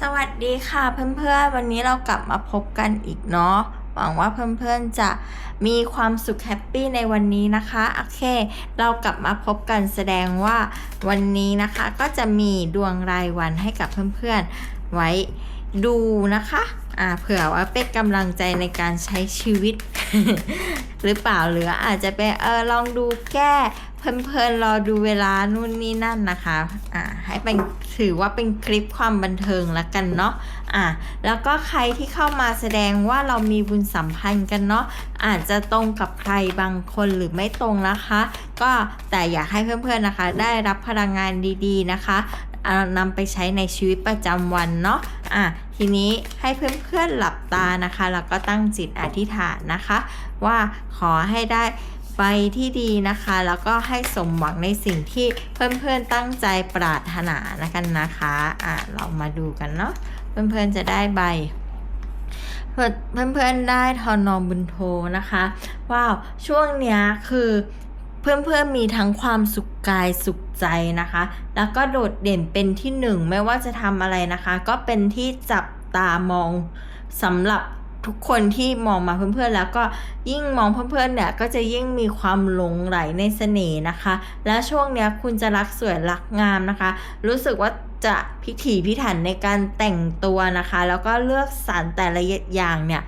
สวัสดีค่ะเพื่อนๆ วันนี้เรากลับมาพบกันอีกเนาะหวังว่าเพื่อนๆจะมีความสุขแฮปปี้ในวันนี้นะคะโอเค เรากลับมาพบกันแสดงว่าวันนี้นะคะก็จะมีดวงรายวันให้กับเพื่อนๆไว้ดูนะคะอ่าเผื่อว่าเป็นกำลังใจในการใช้ชีวิต หรือเปล่าหรืออาจจะเป็นเออลองดูแก้เพลินๆรอดูเวลานู่นนี่นั่นนะคะอ่าให้เป็นถือว่าเป็นคลิปความบันเทิงละกันเนาะอ่าแล้วก็ใครที่เข้ามาแสดงว่าเรามีบุญสัมพันธ์กันเนาะอาจจะตรงกับใครบางคนหรือไม่ตรงนะคะ ก็แต่อยากให้เพื่อนๆนะคะ ได้รับพลังงานดีๆนะคะเอานำไปใช้ในชีวิตประจำวันเนาะอะ ทีนี้ให้เพื่อนๆหลับตานะคะ แล้วก็ตั้งจิตอธิษฐานนะคะ ว่าขอให้ได้ไปที่ดีนะคะ แล้วก็ให้สมหวังในสิ่งที่เพื่อนๆตั้งใจปรารถนานะกันนะคะอะเรามาดูกันเนาะเพื่อนๆจะได้ใบเพื่อนๆได้ทอนอบุญโทนะคะว้าวช่วงเนี้ยคือ เพื่อนๆมีทั้งความสุขกายสุขใจนะคะ แล้วก็โดดเด่นเป็นที่หนึ่งไม่ว่าจะทำอะไรนะคะ ก็เป็นที่จับตามองสำหรับทุกคนที่มองมาเพื่อนๆแล้วก็ยิ่งมองเพื่อนๆเนี่ยก็จะยิ่งมีความหลงไหลในเสน่ห์นะคะ และช่วงเนี้ยคุณจะรักสวยรักงามนะคะ รู้สึกว่าจะพิถีพิถันในการแต่งตัวนะคะ แล้วก็เลือกสรรแต่ละอย่างเนี่ย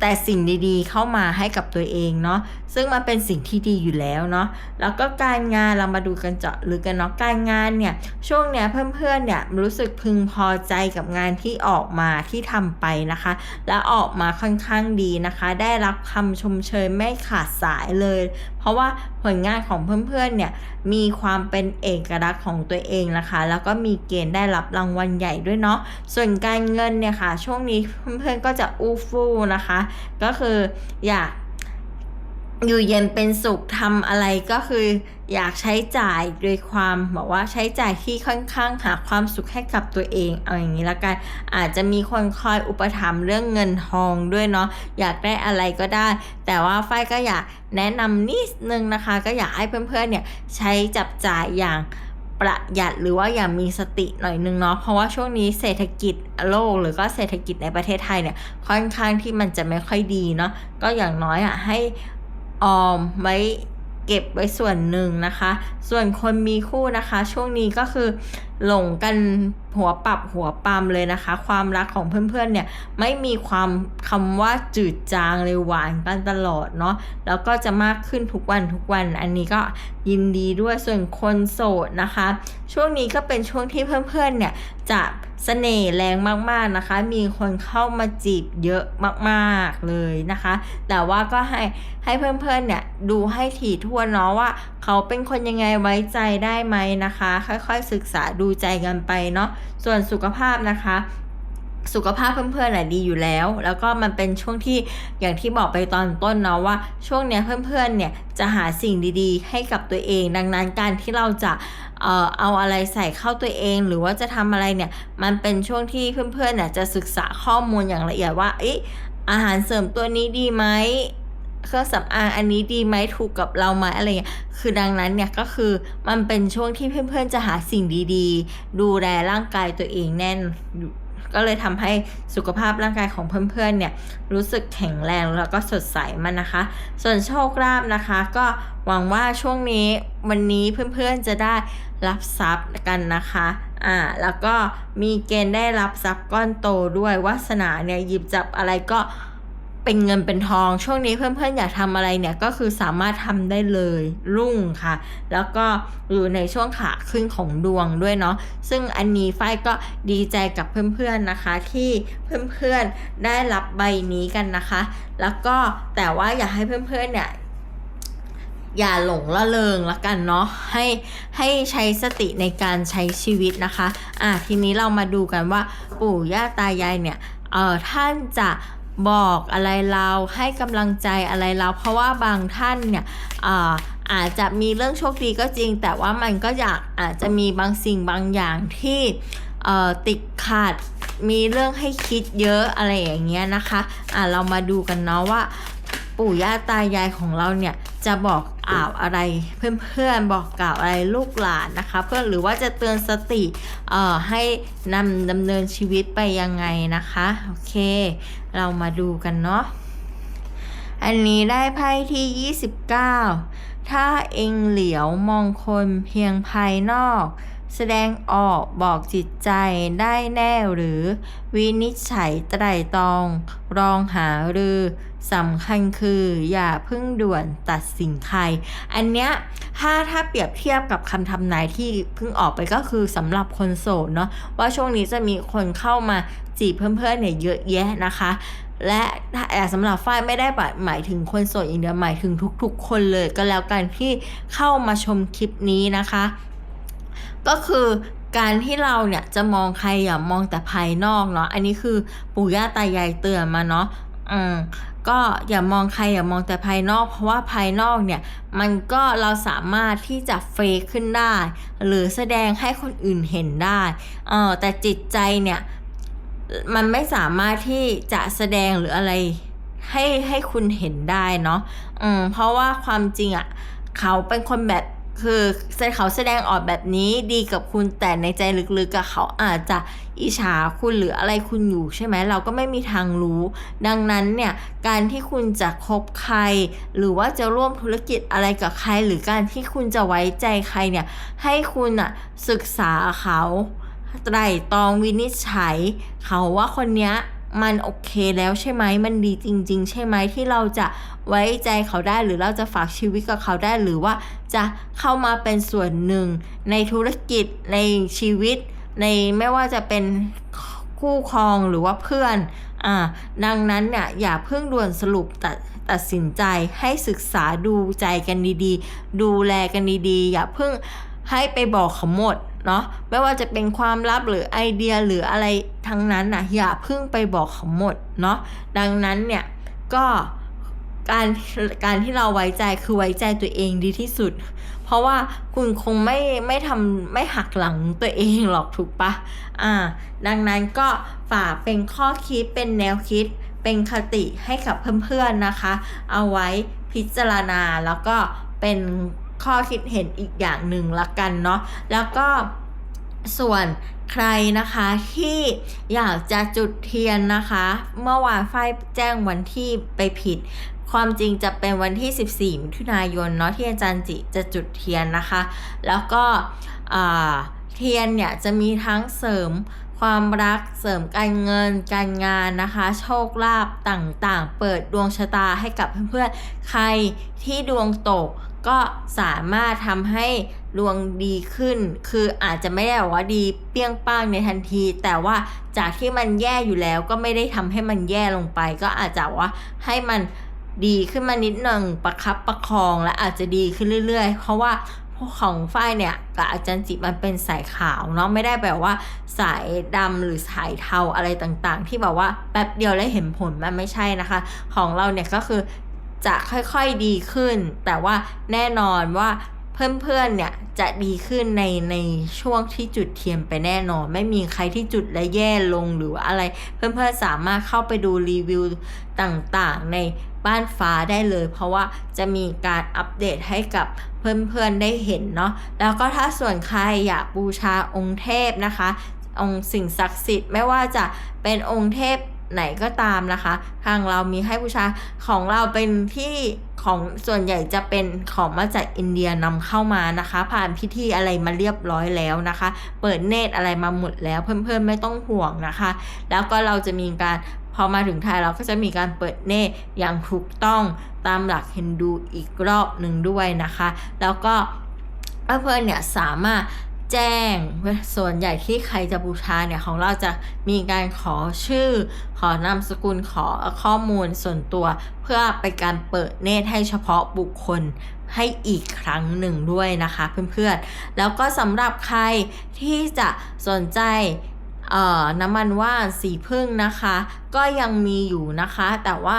แต่สิ่งดีๆ เข้ามาให้กับตัวเองเนาะซึ่งมันเป็นสิ่งที่ดีอยู่แล้วเนาะแล้วก็การงานเรามาดูกันเจาะลึกกันเนาะการงานเนี่ยช่วงเนี้ยเพื่อนๆเนี่ยรู้สึกพึงพอใจกับงานที่ออกมาที่ทำไปนะคะ และออกมาค่อนข้างดีนะคะ ได้รับคำชมเชยไม่ขาดสายเลย ราะว่าผลงานของเพื่อนๆเนี่ยมีความเป็นเอกลักษณ์ของตัวเองนะคะ แล้วก็มีเกณฑ์ได้รับรางวัลใหญ่ด้วยเนาะส่วนการเงินเนี่ยค่ะ ช่วงนี้เพื่อนๆก็จะอู้ฟู่นะคะ ก็คืออยาก อยู่เย็นเป็นสุขทำอะไรก็คือ อยากใช้จ่ายโดยความบอกว่าใช้จ่ายที่ค่อนข้างหาความสุขให้กับตัวเองเอาอย่างนี้ละกันอาจจะมีคนคอยอุปถัมภ์เรื่องเงินทองด้วยเนาะอยากได้อะไรก็ได้ แต่ว่าฝ้ายก็อยากแนะนำนิดนึงนะคะ ก็อยากให้เพื่อนๆเนี่ยใช้จับจ่ายอย่างประหยัดหรือว่าอย่างมีสติหน่อยนึงเนาะเพราะว่าช่วงนี้เศรษฐกิจโลกหรือก็เศรษฐกิจในประเทศไทยเนี่ยค่อนข้างที่มันจะไม่ค่อยดีเนาะก็อย่างน้อยอะให้ ออมไว้เก็บไว้ส่วนหนึ่งนะคะ ส่วนคนมีคู่นะคะ ช่วงนี้ก็คือหลงกันหัวปรับหัวปั๊มเลยนะคะ ความรักของเพื่อนๆเนี่ยไม่มีความคำว่าจืดจางเลยหวานกันตลอดเนาะแล้วก็จะมากขึ้นทุกวันทุกวัน อันนี้ก็ยินดีด้วยส่วนคนโสดนะคะ ช่วงนี้ก็เป็นช่วงที่เพื่อนๆเนี่ยจะ เสน่ห์แรงมากๆนะคะ มีคนเข้ามาจีบเยอะมากๆเลยนะคะ แต่ว่าก็ให้ให้เพื่อนๆเนี่ยดูให้ถี่ทั่วเนาะว่า เขาเป็นคนยังไงไว้ใจได้ไหมนะคะ ค่อยๆศึกษาดูใจกันไปเนาะส่วนสุขภาพนะคะ สุขภาพเพื่อนๆน่ะดีอยู่แล้ว แล้วก็มันเป็นช่วงที่อย่างที่บอกไปตอนต้นเนาะว่า ช่วงเนี้ยเพื่อนๆเนี่ยจะหาสิ่งดีๆ ให้กับตัวเอง ดังนั้นการที่เราจะเอ่อเอาอะไรใส่เข้าตัวเอง หรือว่าจะทำอะไรเนี่ยมันเป็นช่วงที่เพื่อนๆเนี่ยจะศึกษาข้อมูลอย่างละเอียดว่าเอ๊ะอาหารเสริมตัวนี้ดีไหมเครื่องสำอางอันนี้ดีไหมถูกกับเราไหมอะไรเงี้ย คือดังนั้นเนี่ยก็คือมันเป็นช่วงที่เพื่อนๆจะหาสิ่งดีๆ ดูแลร่างกายตัวเองแน่น ก็เลยทำให้สุขภาพร่างกายของเพื่อนๆเนี่ยรู้สึกแข็งแรงแล้วก็สดใสมันนะคะ ส่วนโชคลาภนะคะ ก็หวังว่าช่วงนี้วันนี้เพื่อนๆจะได้รับทรัพย์กันนะคะ อ่า แล้วก็มีเกณฑ์ได้รับทรัพย์ก้อนโตด้วยวาสนาเนี่ยหยิบจับอะไรก็ เป็นเงินเป็นทอง ช่วงนี้เพื่อนๆอยากทำอะไรเนี่ยก็คือสามารถทำได้เลยรุ่งค่ะ แล้วก็อยู่ในช่วงขาขึ้นของดวงด้วยเนาะซึ่งอันนี้ฝ้ายก็ดีใจกับเพื่อนๆนะคะ ที่เพื่อนๆได้รับใบนี้กันนะคะ แล้วก็แต่ว่าอยากให้เพื่อนๆเนี่ยอย่าหลงละเริงละกันเนาะให้ให้ใช้สติในการใช้ชีวิตนะคะ อะทีนี้เรามาดูกันว่าปู่ย่าตายายเนี่ยเออท่านจะ บอกอะไรเราให้กำลังใจอะไรเราเพราะว่าบางท่านเนี่ยเอ่อาจจะมีเรื่องโชคดีก็จริง แต่ว่ามันก็อยากอาจจะมีบางสิ่งบางอย่างที่ติดขัดมีเรื่องให้คิดเยอะอะไรอย่างเงี้ยนะคะอะเรามาดูกันเนาะว่าปู่ย่าตายายของเราเนี่ยจะบอก อ่าวอะไรเพื่อนๆบอกกล่าวอะไรลูกหลานนะคะ เพื่อนหรือว่าจะเตือนสติเอ่อให้นำดำเนินชีวิตไปยังไงนะคะโอเค เรามาดูกันเนาะอันนี้ได้ไพ่ที่ 29 ถ้าเองเหลียวมองคนเพียงภายนอก แสดงออกบอกจิตใจได้แน่หรือ วินิจฉัยไตรตรอง รองหารือสำคัญคืออย่าเพิ่งด่วนตัดสินใคร อันเนี้ยถ้าถ้าเปรียบเทียบกับคำทำนายที่เพิ่งออกไปก็คือสำหรับคนโสดเนาะว่าช่วงนี้จะมีคนเข้ามาจีบเพื่อนๆเนี่ยเยอะแยะนะคะและแต่สำหรับฝ้ายไม่ได้หมายถึงคนโสดอย่างเดียวหมายถึงทุกๆ คนเลยก็แล้วกันที่เข้ามาชมคลิปนี้นะคะ ก็คือการที่เราเนี่ยจะมองใครอย่ามองแต่ภายนอกเนาะอันนี้คือปู่ย่าตายายเตือนมาเนาะอืมก็อย่ามองใครอย่ามองแต่ภายนอก เพราะว่าภายนอกเนี่ยมันก็เราสามารถที่จะเฟกขึ้นได้ หรือแสดงให้คนอื่นเห็นได้เออแต่จิตใจเนี่ยมันไม่สามารถที่จะแสดงหรืออะไรให้ให้คุณเห็นได้เนาะอืมเพราะว่าความจริงอะ่ะเขาเป็นคนแบบ คือเขาแสดงออกแบบนี้ดีกับคุณแต่ในใจลึกๆกับเขาอาจจะอิจฉาคุณหรืออะไรคุณอยู่ใช่ไหมเราก็ไม่มีทางรู้ ดังนั้นเนี่ยการที่คุณจะคบใคร หรือว่าจะร่วมธุรกิจอะไรกับใคร หรือการที่คุณจะไว้ใจใครเนี่ยให้คุณอะศึกษาเขาไตร่ตรองวินิจฉัย เขาว่าคนเนี้ย มันโอเคแล้วใช่ไหมมันดีจริง ๆ ใช่ไหมที่เราจะไว้ใจเขาได้หรือเราจะฝากชีวิตกับเขาได้หรือว่าจะเข้ามาเป็นส่วนหนึ่ง ในธุรกิจในชีวิต ในไม่ว่าจะเป็นคู่ครองหรือว่าเพื่อนอ่าดังนั้นเนี่ยอย่าเพิ่งด่วนสรุปตัดตัดสินใจให้ศึกษาดูใจกันดีๆ ดูแลกันดีๆ อย่าเพิ่งให้ไปบอกเขาหมด เนาะไม่ว่าจะเป็นความลับหรือไอเดียหรืออะไรทั้งนั้นนะอย่าเพิ่งไปบอกเขาหมดเนาะดังนั้นเนี่ยก็การการที่เราไว้ใจคือไว้ใจตัวเองดีที่สุด เพราะว่าคุณคงไม่ไม่ทำไม่หักหลังตัวเองหรอกถูกปะอ่า ดังนั้นก็ฝากเป็นข้อคิดเป็นแนวคิดเป็นคติให้กับเพื่อนๆนะคะ เอาไว้พิจารณาแล้วก็เป็น ข้อคิดเห็นอีกอย่างหนึ่งละกันเนาะแล้วก็ส่วนใครนะคะที่อยากจะจุดเทียนนะคะ เมื่อวานฝ้ายแจ้งวันที่ไปผิด ความจริงจะเป็นวันที่ 14มิถุนายนเนาะที่อาจารย์จิจะจุดเทียนนะคะ แล้วก็เทียนเนี่ยจะมีทั้งเสริมความรักเสริมการเงินการงานนะคะ โชคลาภต่างๆ เปิดดวงชะตาให้กับเพื่อนๆใครที่ดวงตก ก็สามารถทำให้ดวงดีขึ้น คืออาจจะไม่ได้ว่าดีเปี้ยงป้างในทันที แต่ว่าจากที่มันแย่อยู่แล้วก็ไม่ได้ทำให้มันแย่ลงไป ก็อาจจะว่าให้มันดีขึ้นมานิดหนึ่งประคับประคองและอาจจะดีขึ้นเรื่อยๆ เพราะว่าของฝ้ายเนี่ยกับอาจารย์จิมันเป็นสายขาวเนาะไม่ได้แบบว่า สายดำหรือสายเทาอะไรต่างๆ ที่แบบว่าแป๊บเดียวแล้วเห็นผลมันไม่ใช่นะคะ ของเราเนี่ยก็คือ จะค่อยๆดีขึ้น แต่ว่าแน่นอนว่าเพื่อนๆเนี่ยจะดีขึ้นในในช่วงที่จุดเทียนไปแน่นอน ไม่มีใครที่จุดและแย่ลงหรือว่าอะไร เพื่อนๆสามารถเข้าไปดูรีวิวต่างๆ ในบ้านฟ้าได้เลย เพราะว่าจะมีการอัปเดตให้กับเพื่อนๆได้เห็นเนาะแล้วก็ถ้าส่วนใครอยากบูชาองค์เทพนะคะ องค์สิ่งศักดิ์สิทธิ์ไม่ว่าจะเป็นองค์เทพ ไหนก็ตามนะคะ ทางเรามีให้บูชาของเราเป็นที่ของส่วนใหญ่จะเป็นของมาจากอินเดียนำเข้ามานะคะ ผ่านพิธีอะไรมาเรียบร้อยแล้วนะคะ เปิดเนตรอะไรมาหมดแล้วเพื่อนๆไม่ต้องห่วงนะคะ แล้วก็เราจะมีการพอมาถึงไทยเราก็จะมีการเปิดเนตรอย่างถูกต้องตามหลักฮินดูอีกรอบหนึ่งด้วยนะคะ แล้วก็เพื่อนๆเนี่ยสามารถ แจ้ง ส่วนใหญ่ที่ใครจะบูชาเนี่ยของเราจะมีการขอชื่อ ขอนามสกุลขอข้อมูลส่วนตัว เพื่อไปการเปิดเนตรให้เฉพาะบุคคลให้อีกครั้งหนึ่งด้วยนะคะเพื่อนๆ แล้วก็สำหรับใครที่จะสนใจน้ำมันว่านสีพึ่งนะคะ ก็ยังมีอยู่นะคะ แต่ว่า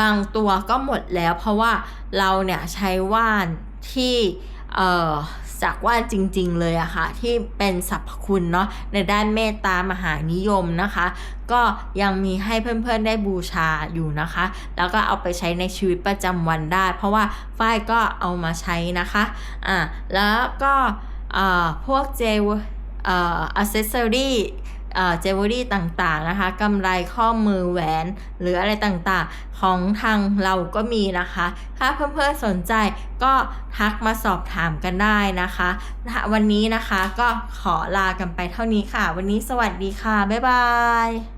บางตัวก็หมดแล้วเพราะว่าเราเนี่ยใช้ว่านที่ จากว่าจริงๆเลยอะค่ะที่เป็นสรรพคุณเนาะในด้านเมตตามหานิยมนะคะ ก็ยังมีให้เพื่อนๆได้บูชาอยู่นะคะ แล้วก็เอาไปใช้ในชีวิตประจำวันได้ เพราะว่าฝ้ายก็เอามาใช้นะคะอ่าแล้วก็เอ่อพวกเจลเอ่ออัเซสซอรี่ เอ่อเจวลรี่ต่างๆนะคะกำไรข้อมือแหวน หรืออะไรต่างๆ ของทางเราก็มีนะคะ ถ้าเพื่อนๆสนใจก็ทักมาสอบถามกันได้นะคะนะคะวันนี้นะคะก็ขอลากันไปเท่านี้ค่ะ วันนี้สวัสดีค่ะ บ๊ายบาย